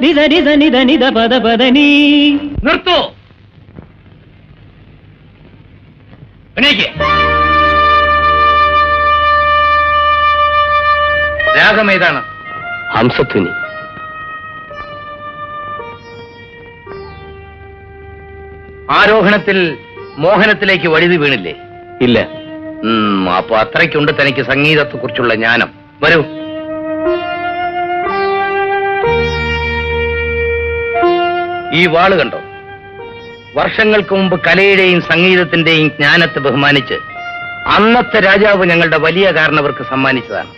നിധ നിധ നിധ നിധ പദ പദ നീ. നിർത്തോ. രാഗം ഏതാണ്? ഹംസധ്വനി. ആരോഹണത്തിൽ മോഹനത്തിലേക്ക് വഴുതി വീണില്ലേ? ഇല്ല. അപ്പൊ അത്രയ്ക്കുണ്ട് തനിക്ക് സംഗീതത്തെക്കുറിച്ചുള്ള ജ്ഞാനം. വരൂ. ഈ വാൾ കണ്ടോ? വർഷങ്ങൾക്ക് മുമ്പ് കലയുടെയും സംഗീതത്തിന്റെയും ജ്ഞാനത്തെ ബഹുമാനിച്ച് അന്നത്തെ രാജാവ് ഞങ്ങളുടെ വലിയ കാരണവർക്ക് സമ്മാനിച്ചതാണ്.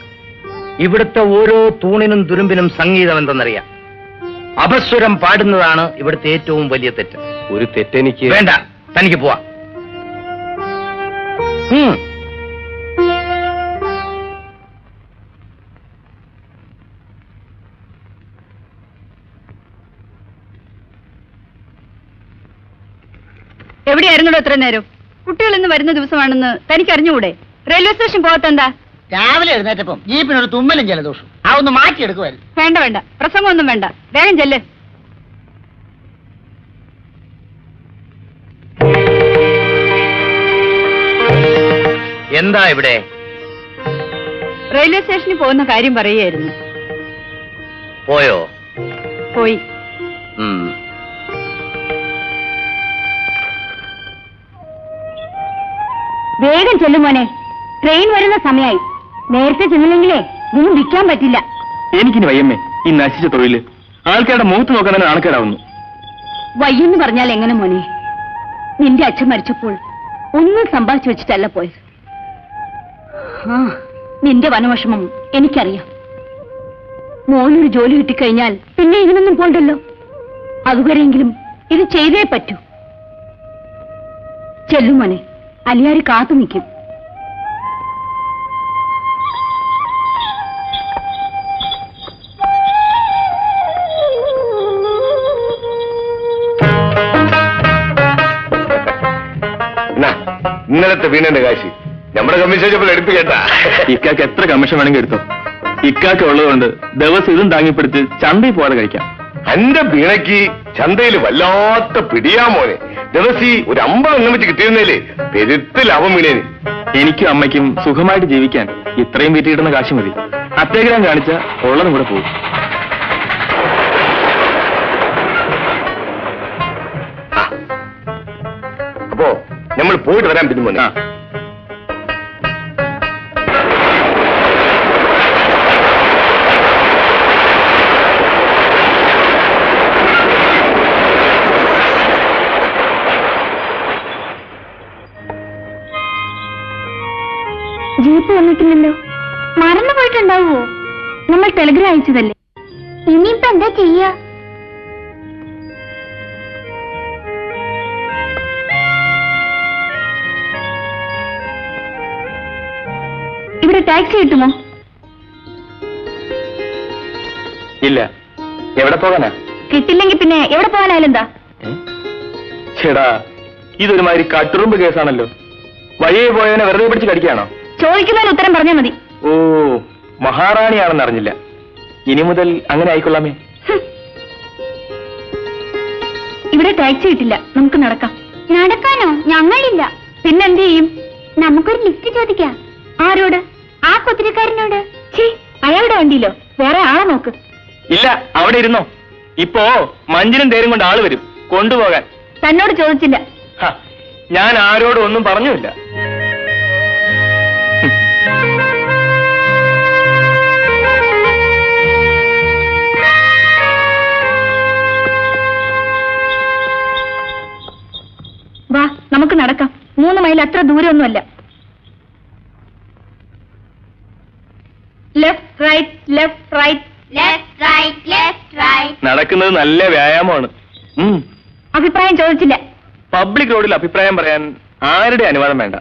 ഇവിടുത്തെ ഓരോ തൂണിനും തുരുമ്പിനും സംഗീതം എന്തെന്നറിയാം. അപസ്വരം പാടുന്നതാണ് ഇവിടുത്തെ ഏറ്റവും വലിയ തെറ്റ്. ഒരു തെറ്റെനിക്ക് വേണ്ട തനിക്ക് പോവാ. ഇത്ര നേരം? കുട്ടികൾ ഇന്ന് വരുന്ന ദിവസമാണെന്ന് തനിക്ക് അറിഞ്ഞുകൂടെ റെയിൽവേ സ്റ്റേഷൻ പോകത്തെന്താ? രാവിലെ എഴുന്നേറ്റപ്പം ജീപ്പിനൊരു തുമ്മലും ജലദോഷം ആ ഒന്ന് മാറ്റിയെടുക്കുമായിരുന്നു. വേണ്ട വേണ്ട. പ്രസംഗമൊന്നും വേണ്ട. വേഗം ചെല്ല്. എന്താ ഇവിടെ? റെയിൽവേ സ്റ്റേഷനിൽ പോകുന്ന കാര്യം പറയുകയായിരുന്നു. പോയോ? പോയി. ഉം. വേഗം ചെല്ലും മോനെ. ട്രെയിൻ വരുന്ന സമയമായി നേരത്തെ ചെന്നില്ലെങ്കിലേ ഒന്നും വിൽക്കാൻ പറ്റില്ല. എനിക്കിനി വയ്യമ്മേ ഈ നശിച്ച തൊഴിൽ. ആൾക്കാരുടെ മുഖത്ത് നോക്കാൻ തന്നെ ആൾക്കാരാവുന്നു. വയ്യെന്ന് പറഞ്ഞാൽ എങ്ങനെ മോനെ? നിന്റെ അച്ഛൻ മരിച്ചപ്പോൾ ഒന്നും സമ്പാദിച്ചു വെച്ചിട്ടല്ല പോയത്. ആ നിന്റെ വനവിഷമം എനിക്കറിയാം. മോനൊരു ജോലി കിട്ടിക്കഴിഞ്ഞാൽ പിന്നെ ഇതിനൊന്നും പോണ്ടല്ലോ. അതുവരെയെങ്കിലും ഇത് ചെയ്തേ പറ്റൂ. ചെല്ലും മോനെ അലിയാരി കാത്തു നിൽക്കും ഇന്നലത്തെ വീണന്റെ കാശി. നമ്മുടെ കമ്മീഷൻ ചോദിച്ചപ്പോൾ എടുപ്പ് കേട്ടാ ഇക്കാക്ക് എത്ര കമ്മീഷൻ വേണമെങ്കിൽ എടുത്തോ. ഇക്കാക്ക് ഉള്ളതുകൊണ്ട് ദിവസം ഇതും താങ്ങിപ്പിടിച്ച് ചന്തയിൽ പോകാതെ കഴിക്കാം. എന്റെ വീണയ്ക്ക് ചന്തയിൽ വല്ലാത്ത പിടിയാ മോനെ. ദിവസി ഒരു അമ്പത് എണ്ണം വെച്ച് കിട്ടിയിരുന്നേലേ പെരുത്ത് ലാഭം വീണേന്. എനിക്കും അമ്മയ്ക്കും സുഖമായിട്ട് ജീവിക്കാൻ ഇത്രയും വീട്ടിൽ കിട്ടുന്ന കാശ് മതി. അത്യാഗ്രഹം കാണിച്ച ഉള്ളതും കൂടെ പോകും അപ്പോ നമ്മൾ പോയിട്ട് വരാൻ പിന്നെ ജീപ്പ് വന്നിട്ടില്ലല്ലോ. മറന്നു പോയിട്ടുണ്ടാവോ നമ്മൾ ടെലിഗ്രാം അയച്ചതല്ലേ? ഇനിയിപ്പോ എന്താ ചെയ്യാ? ഇവിടെ ടാക്സി കിട്ടുമോ? ഇല്ല. എവിടെ പോകാനാ? കിട്ടില്ലെങ്കിൽ പിന്നെ എവിടെ പോകാനായാലും എന്താ? ചേടാ ഇതൊരുമാതിരി കട്ടുറുമ്പ് കേസാണല്ലോ. വഴിയെ പോയവനെ വെറുതെ പിടിച്ച് കടിക്കാണോ ചോദിക്കുന്നതിന് ഉത്തരം പറഞ്ഞാൽ മതി. ഓ മഹാറാണിയാണെന്ന് അറിഞ്ഞില്ല. ഇനി മുതൽ അങ്ങനെ ആയിക്കൊള്ളാമേ. ഇവിടെ ടാക്സി കിട്ടില്ല നമുക്ക് നടക്കാം. നടക്കാനോ? ഞങ്ങളില്ല. പിന്നെന്ത് ചെയ്യും? നമുക്കൊരു ലിഫ്റ്റ് ചോദിക്കാം. ആരോട്? ആ കുതിരക്കാരനോട്. ഛീ അയാളുടെ വണ്ടിയിലോ? വേറെ ആളെ നോക്ക്. ഇല്ല അവിടെ ഇരുന്നോ. ഇപ്പോ മഞ്ചിനും തേരും കൊണ്ട് ആൾ വരും. കൊണ്ടുപോകാൻ. തന്നോട് ചോദിച്ചില്ല. ഹ, ഞാൻ ആരോടും ഒന്നും പറഞ്ഞുമില്ല. നമുക്ക് നടക്കാം. മൂന്ന് മൈൽ അത്ര ദൂരമൊന്നുമല്ല left right left right Left, right left, right നടക്കുന്നത് നല്ല വ്യായാമമാണ്. അഭിപ്രായം ചോദിച്ചില്ല. പബ്ലിക് റോഡിൽ അഭിപ്രായം പറയാൻ ആരുടെ അനുവാദം വേണ്ട?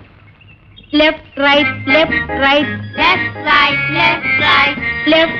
Left right left right left right left right left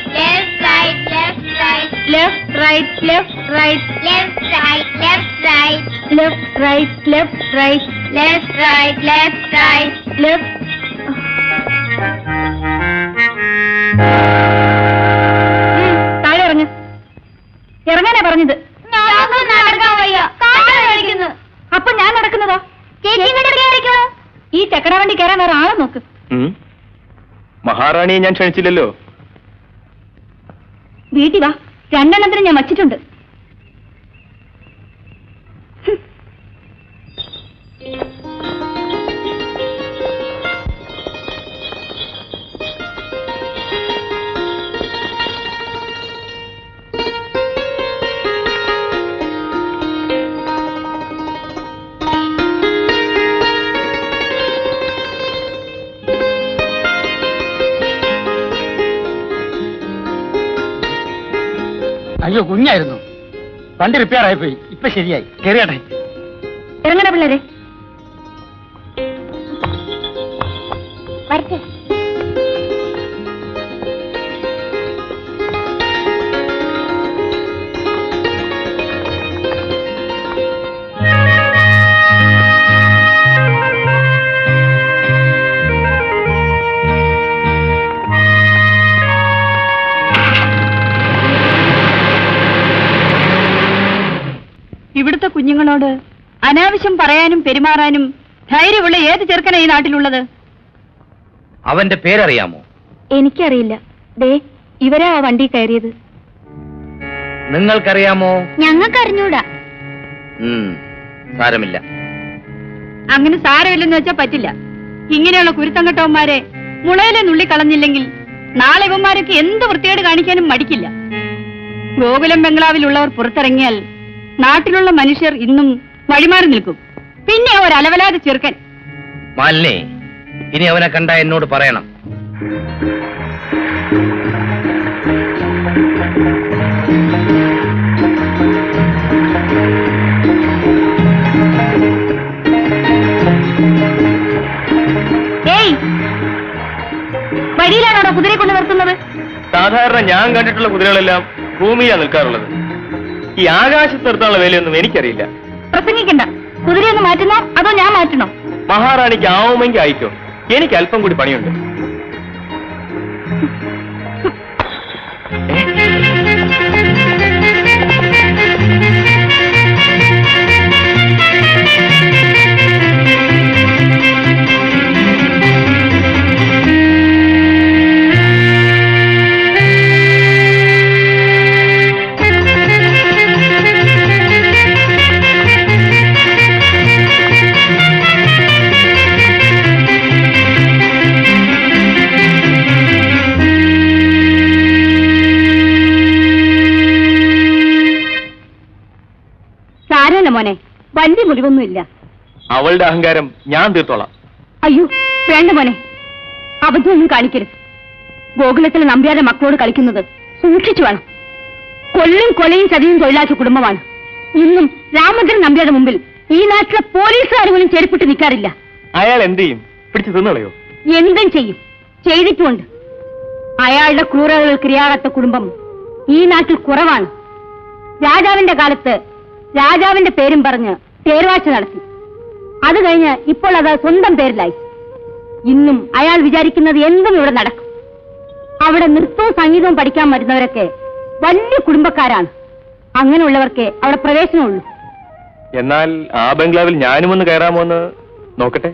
left, right, left, right left right left, right, left, right, left, right left right left, right, left, right. left താഴെ ഇറങ്ങ് ഇറങ്ങാനാ പറഞ്ഞത്. അപ്പൊ ഞാൻ നടക്കുന്നതോ? ഈ ചക്കടവണ്ടി കയറാൻ വേറെ ആളെ നോക്ക്. മഹാറാണിയെ ഞാൻ ക്ഷണിച്ചില്ലല്ലോ. വീട്ടിൽ വാ. രണ്ടെണ്ണത്തിന് ഞാൻ വച്ചിട്ടുണ്ട്. അയ്യോ കുഞ്ഞായിരുന്നു. വണ്ടി റിപ്പയർ ആയിപ്പോയി. ഇപ്പൊ ശരിയായി. കയറിയാട്ടെ ഇറങ്ങണ പിള്ളേരെ. വരട്ടെ. കുഞ്ഞുങ്ങളോട് അനാവശ്യം പറയാനും പെരുമാറാനും ധൈര്യമുള്ള ഏത് ചെറുക്കനാ ഈ നാട്ടിലുള്ളത്? അവന്റെ പേരറിയാമോ? എനിക്കറിയില്ല. ദേ ഇവരാ ആ വണ്ടി കയറിയത്. നിങ്ങൾക്കറിയാമോ? ഞങ്ങൾക്ക് അറിഞ്ഞൂടാ ഉം, സാരമില്ല. അങ്ങനെ സാരമില്ലെന്ന് വെച്ചാ പറ്റില്ല. ഇങ്ങനെയുള്ള കുരുത്തങ്കട്ടവന്മാരെ മുളയിലെ നുള്ളി കളഞ്ഞില്ലെങ്കിൽ നാളെ ഇവന്മാരൊക്കെ എന്ത് വൃത്തികേട് കാണിക്കാനും മടിക്കില്ല. ഗോകുലം ബംഗ്ലാവിലുള്ളവർ പുറത്തിറങ്ങിയാൽ നാട്ടിലുള്ള മനുഷ്യർ ഇന്നും വഴിമാറി നിൽക്കും. പിന്നെ ഒരു അലവലാതെ ചെറുക്കൻ. മാലിനി ഇനി അവനെ കണ്ട എന്നോട് പറയണം. ഏയ്! വഴിയിലാണോ കുതിരയെ കൊണ്ട് നിർത്തുന്നത്? സാധാരണ ഞാൻ കണ്ടിട്ടുള്ള കുതിരകളെല്ലാം ഭൂമിയിലാണ് നിൽക്കാറുള്ളത്. ഈ ആകാശത്തെടുത്തുള്ള വിലയൊന്നും എനിക്കറിയില്ല. പ്രസംഗിക്കണ്ട. കുതിരയൊന്ന് മാറ്റുന്നോ? അതോ ഞാൻ മാറ്റണോ? മഹാറാണിക്ക് ആവുമെങ്കിൽ അയക്കോ എനിക്ക് അല്പം കൂടി പണിയുണ്ട്. വണ്ടി മുറിവൊന്നുമില്ല. അവളുടെ അഹങ്കാരം ഞാൻ തീർത്തോളാം. അയ്യോ വേണ്ട മോനെ. അബദ്ധമൊന്നും കാണിക്കരുത്. ഗോകുലത്തിലെ നമ്പ്യാരുടെ മക്കളോട് കളിക്കുന്നത് സൂക്ഷിച്ചു വേണം. കൊല്ലും കൊലയും ചതിയും തൊഴിലാക്കിയ കുടുംബമാണ്. ഇന്നും രാമചന്ദ്രൻ നമ്പ്യാരുടെ മുമ്പിൽ ഈ നാട്ടിലെ പോലീസുകാർ പോലും ചെരുപ്പിട്ട് നിൽക്കാറില്ല. അയാൾ എന്ത് ചെയ്യും? പിടിച്ചു തിന്നുകളയോ എന്തും ചെയ്യും. ചെയ്തിട്ടുമുണ്ട് അയാളുടെ ക്രൂരതകൾക്ക് ഇരയാകാത്ത കുടുംബം ഈ നാട്ടിൽ കുറവാണ്. രാജാവിന്റെ കാലത്ത് രാജാവിന്റെ പേരും പറഞ്ഞ് തേർവാഴ്ച നടത്തി. അത് കഴിഞ്ഞ് ഇപ്പോൾ അത് സ്വന്തം പേരിലായി. ഇന്നും അയാൾ വിചാരിക്കുന്നത് എന്തും ഇവിടെ നടക്കും. അവിടെ നൃത്തവും സംഗീതവും പഠിക്കാൻ വരുന്നവരൊക്കെ വലിയ കുടുംബക്കാരാണ്. അങ്ങനെയുള്ളവർക്ക് അവിടെ പ്രവേശനമുള്ളൂ. എന്നാൽ ആ ബംഗ്ലാവിൽ ഞാനും ഒന്ന് കയറാമോ എന്ന് നോക്കട്ടെ?